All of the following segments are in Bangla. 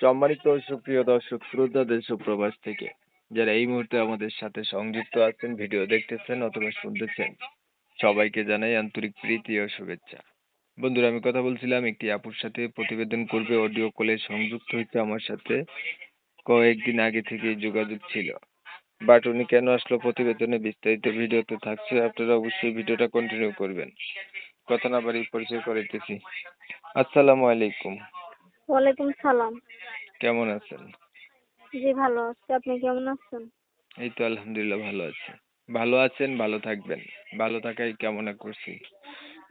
সম্মানিত সুপ্রিয় দর্শক শ্রোতা দেশ থেকে। যারা এই মুহূর্তে আমাদের সাথে সংযুক্ত আছেন, ভিডিও দেখতেছেন অথবা শুনতেছেন, সবাইকে জানাই আন্তরিক প্রীতি ও শুভেচ্ছা। বন্ধুরা, আমি কথা বলছিলাম, একটি আপুর সাথে প্রতিবেদন করবে, অডিও কলে সংযুক্ত হইতে আমার সাথে। কয়েকদিন আগে থেকে যোগাযোগ ছিল। বাট উনি কেন আসলো প্রতিবেদনে বিস্তারিত ভিডিওতে থাকছে, আপনারা অবশ্যই ভিডিওটা কন্টিনিউ করবেন। কথা না বাড়ি পরিচয় করাইতেছি। আসসালামু আলাইকুম। ওয়ালাইকুম সালাম। কেমন আছেন? জি ভালো আছি। আপনি কেমন আছেন? এই তো আলহামদুলিল্লাহ ভালো আছি। ভালো আছেন ভালো থাকবেন। ভালো থাকাই কামনা করছি।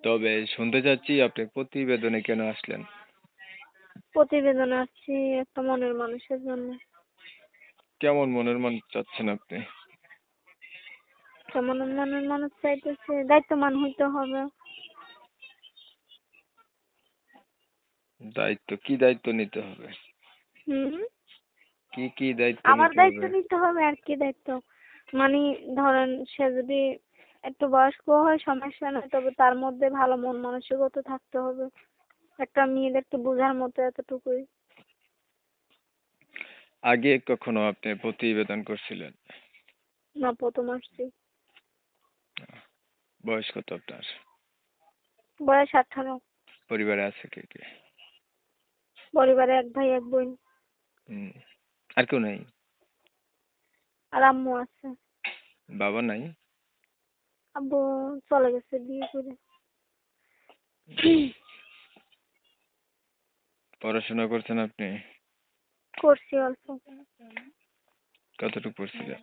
তবে শুনতে চাচ্ছি আপনি প্রতিবেদনে কেন আসলেন? প্রতিবেদনে আসছি একটা মনের মানুষের জন্য। কেমন মনের মন চাচ্ছেন আপনি? কেমন মনের মানুষ চাইতেছে দায়িত্বমান হইতে হবে। দায়িত্ব কি দায়িত্ব নিতে হবে? হুম? কি কি দায়িত্ব আমার দায়িত্ব নিতে হবে আর কি দায়িত্ব? মানে ধরেন সে যদি একটু বয়স্ক হয় সমস্যা নেই তবে তার মধ্যে ভালো মন মানসিকতা থাকতে হবে। একটা মেয়েদের একটু বোঝার মতো এতটুকুই। আগে কখনো আপনি প্রতিবেদন করছিলেন? না প্রথম আসছি। বয়স কত আপনার? বয়স আঠারো। পরিবারে আছে কে কে? পরিবারে এক ভাই এক বোন। আর কেউ নাই? আর আম্মু আছে। বাবা নাই? আব্বু চলে গেছে বিয়ে করে। পড়াশোনা করছেন আপনি? করছি অল্প। কতটুকু পড়ছিলেন?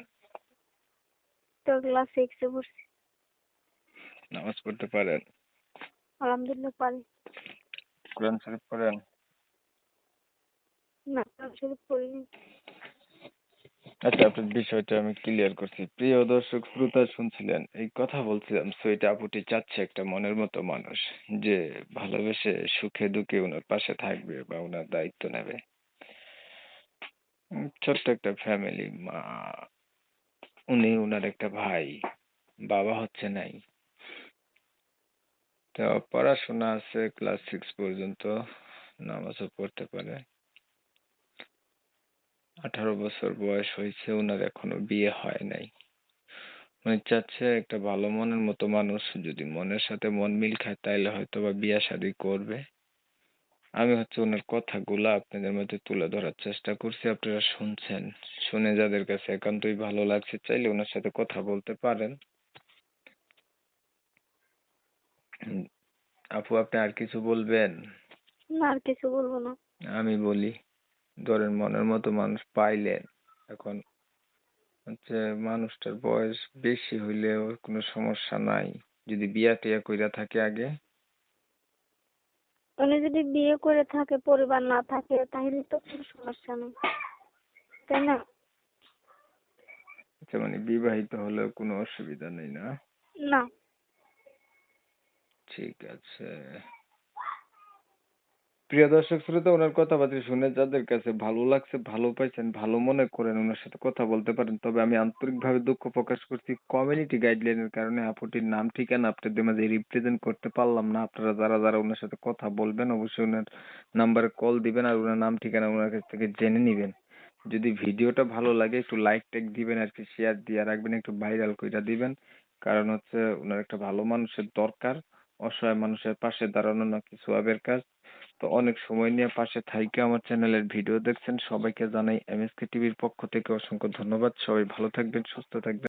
তো ক্লাস সিক্সে পড়ছি। নামাজ পড়তে পারেন? আলহামদুলিল্লাহ পারি। কোরআন শরীফ পড়েন? আচ্ছা আপনার বিষয়টা আমি ক্লিয়ার করছি। প্রিয় দর্শক, শ্রোতা শুনছিলেন, এই কথা বলছিলাম সো আপুটি চাচ্ছে একটা মনের মতো মানুষ, যে ভালোবেসে সুখে দুঃখে ওনার পাশে থাকবে বা ওনার দায়িত্ব নেবে। ছোট্ট একটা ফ্যামিলি মা, উনি ওনার একটা ভাই, বাবা হচ্ছে নাই। তো পড়াশোনা আছে ক্লাস সিক্স পর্যন্ত, নামাজও পড়তে পারে। আঠারো বছর বয়স হয়েছে ওনার এখনও বিয়ে হয় নাই। উনি চাচ্ছে একটা ভালো মনের মতো মানুষ যদি মনের সাথে মন মিল খায় তাইলে হয়তো বা বিয়ে শাদী করবে। আমি হচ্ছে ওনার কথাগুলা আপনাদের মধ্যে তুলে ধরার চেষ্টা করছি আপনারা শুনছেন। শুনে যাদের কাছে একান্তই ভালো লাগছে চাইলে ওনার সাথে কথা বলতে পারেন। আপু আপনি আর কিছু বলবেন? না আর কিছু বলব না। আমি বলি ধরেন মনের মতো মানুষ পাইলেন এখন হচ্ছে মানুষটার বয়স বেশি হইলেও কোনো সমস্যা নাই। যদি বিয়া টিয়া কইরা থাকে আগে? উনি যদি বিয়ে করে থাকে পরিবার না থাকে তাহলে তো কোনো সমস্যা নেই। তাই না? আচ্ছা মানে বিবাহিত হলেও কোনো অসুবিধা নেই না? না। ঠিক আছে। প্রিয় দর্শক শ্রোতা, ওনার কথাবার্তা শুনে যাদের কাছে ভালো লাগছে, ভালো পাইছেন, ভালো মনে করেন ওনার সাথে কথা বলতে পারেন, তবে আমি আন্তরিকভাবে দুঃখ প্রকাশ করছি কমিউনিটি গাইডলাইনের কারণে। আপুটির নাম, ঠিকানা আপনাদের মাঝে রিপ্রেজেন্ট করতে পারলাম না। আপনারা যারা যারা ওনার সাথে কথা বলবেন, অবশ্যই ওনার নাম্বারে কল দিবেন আর ওনার নাম, ঠিকানা ওনার কাছ থেকে জেনে নিবেন। যদি ভিডিওটা ভালো লাগে, একটু লাইক টেক দিবেন আর কি শেয়ার দিয়ে রাখবেন, একটু ভাইরাল কইরা দিবেন। কারণ হচ্ছে, ওনার একটা ভালো মানুষের দরকার, অসহায় মানুষের পাশে দাঁড়ানো নাকি সোয়াবের কাজ। তো অনেক সময় নিয়ে পাশে থাইকে আমার চ্যানেলের ভিডিও দেখছেন, সবাইকে জানাই এমএসকে টিভির পক্ষ থেকে অসংখ্য ধন্যবাদ। সবাই ভালো থাকবেন, সুস্থ থাকবেন।